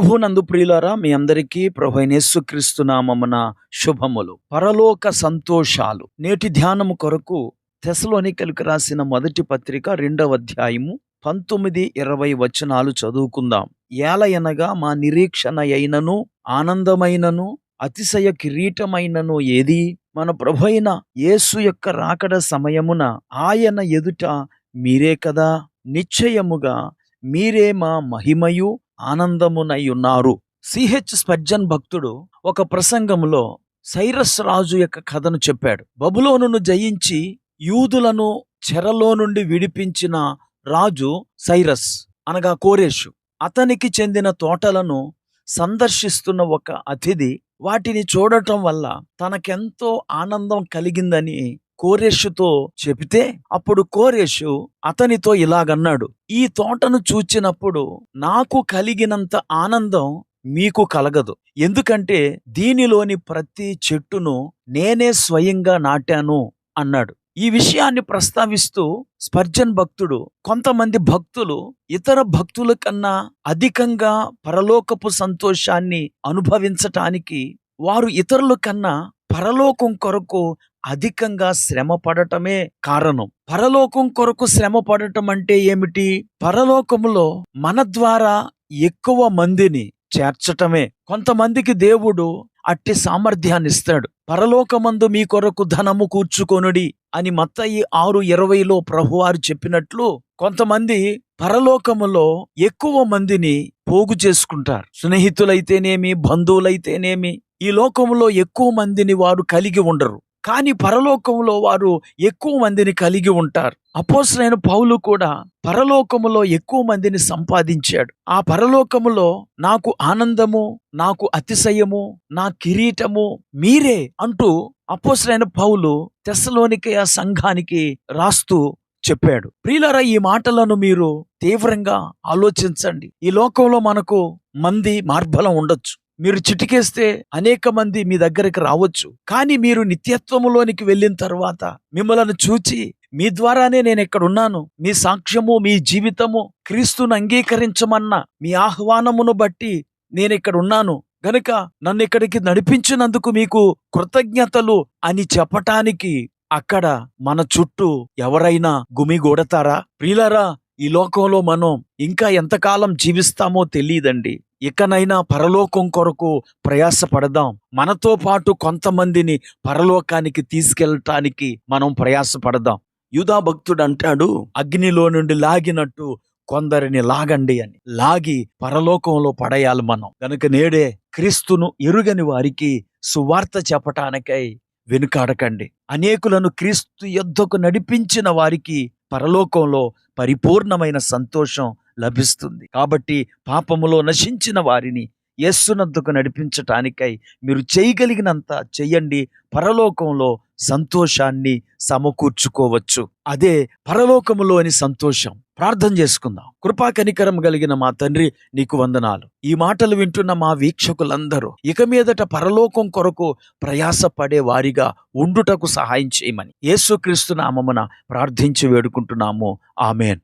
ప్రభునందు ప్రియులారా మీ అందరికీ ప్రభు యేసుక్రీస్తు నామమున శుభములు. పరలోక సంతోషాలు. నేటి ధ్యానము కొరకు తెసలోనికలకు రాసిన మొదటి పత్రిక రెండవ అధ్యాయము పంతొమ్మిది ఇరవై వచనాలు చదువుకుందాం. ఏలయనగా మా నిరీక్షణ అయినను ఆనందమైనను అతిశయ కిరీటమైనను ఏది? మన ప్రభు అయిన యేసు యొక్క రాకడ సమయమున ఆయన ఎదుట మీరే కదా? నిశ్చయముగా మీరే మా మహిమయు ఆనందమునై ఉన్నారు సిహెచ్ స్పర్జన్ భక్తుడు ఒక ప్రసంగంలో సైరస్ రాజు యొక్క కథను చెప్పాడు. బబులోనును జయించి యూదులను చెరలో నుండి విడిపించిన రాజు సైరస్ అనగా కోరేషు. అతనికి చెందిన తోటలను సందర్శిస్తున్న ఒక అతిథి వాటిని చూడటం వల్ల తనకెంతో ఆనందం కలిగిందని కోరేషుతో చెబితే అప్పుడు కోరేషు అతనితో ఇలాగన్నాడు ఈ తోటను చూచినప్పుడు నాకు కలిగినంత ఆనందం మీకు కలగదు. ఎందుకంటే దీనిలోని ప్రతి చెట్టును నేనే స్వయంగా నాటాను అన్నాడు. ఈ విషయాన్ని ప్రస్తావిస్తూ స్పర్జన్ భక్తుడు కొంతమంది భక్తులు ఇతర భక్తుల కన్నా అధికంగా పరలోకపు సంతోషాన్ని అనుభవించటానికి వారు ఇతరుల కన్నా పరలోకం కొరకు అధికంగా శ్రమ పడటమే కారణం. పరలోకం కొరకు శ్రమ పడటం అంటే ఏమిటి? పరలోకములో మన ద్వారా ఎక్కువ మందిని చేర్చటమే. కొంతమందికి దేవుడు అట్టి సామర్థ్యాన్ని ఇస్తాడు. పరలోకమందు మీ కొరకు ధనము కూర్చుకొనుడి అని మత్తయి ఆరు ఇరవైలో ప్రభువారు చెప్పినట్లు కొంతమంది పరలోకములో ఎక్కువ మందిని పోగు చేసుకుంటారు. స్నేహితులైతేనేమి బంధువులైతేనేమి ఈ లోకములో ఎక్కువ మందిని వారు కలిగి ఉండరు. కానీ పరలోకంలో వారు ఎక్కువ మందిని కలిగి ఉంటారు. అపోసరైన పౌలు కూడా పరలోకములో ఎక్కువ మందిని సంపాదించాడు. ఆ పరలోకములో నాకు ఆనందము నాకు అతిశయము నా కిరీటము మీరే అంటూ అపోసరైన పౌలు తెస్సలోనికయ సంఘానికి రాస్తూ చెప్పాడు. ప్రియులరా ఈ మాటలను మీరు తీవ్రంగా ఆలోచించండి. ఈ లోకంలో మనకు మంది మార్బలం ఉండొచ్చు. మీరు చిటికేస్తే అనేక మంది మీ దగ్గరికి రావచ్చు. కానీ మీరు నిత్యత్వములోనికి వెళ్ళిన తర్వాత మిమ్మలను చూచి మీ ద్వారానే నేను ఇక్కడ ఉన్నాను. మీ సాక్ష్యము మీ జీవితము క్రీస్తును అంగీకరించమన్న మీ ఆహ్వానమును బట్టి నేను ఇక్కడ ఉన్నాను. గనుక నన్ను ఇక్కడికి నడిపించినందుకు మీకు కృతజ్ఞతలు అని చెప్పటానికి అక్కడ మన చుట్టూ ఎవరైనా గుమిగూడతారా? ప్రియులరా ఈ లోకంలో మనం ఇంకా ఎంతకాలం జీవిస్తామో తెలియదండి. ఇకనైనా పరలోకం కొరకు ప్రయాసపడదాం. మనతో పాటు కొంతమందిని పరలోకానికి తీసుకెళ్ళటానికి మనం ప్రయాసపడదాం. యూదా భక్తుడు అంటాడు అగ్నిలో నుండి లాగినట్టు కొందరిని లాగండి అని. లాగి పరలోకంలో పడేయాలి మనం. కనుక నేడే క్రీస్తును ఎరుగని వారికి సువార్త చెప్పటానికై వెనుకాడకండి. అనేకులను క్రీస్తు యొద్దకు నడిపించిన వారికి పరలోకంలో పరిపూర్ణమైన సంతోషం లభిస్తుంది. కాబట్టి పాపములో నశించిన వారిని యస్సునందుకు నడిపించటానికై మీరు చేయగలిగినంత చెయ్యండి పరలోకంలో సంతోషాన్ని సమకూర్చుకోవచ్చు. అదే పరలోకములోని సంతోషం. ప్రార్థన చేసుకుందాం. కృపా కనికరం కలిగిన మా తండ్రి నీకు వందనాలు. ఈ మాటలు వింటున్న మా వీక్షకులందరూ ఇక మీదట పరలోకం కొరకు ప్రయాసపడే వారిగా ఉండుటకు సహాయం చేయమని. యేసుక్రీస్తు నామమున ప్రార్థించి వేడుకుంటున్నాము. ఆమెన్.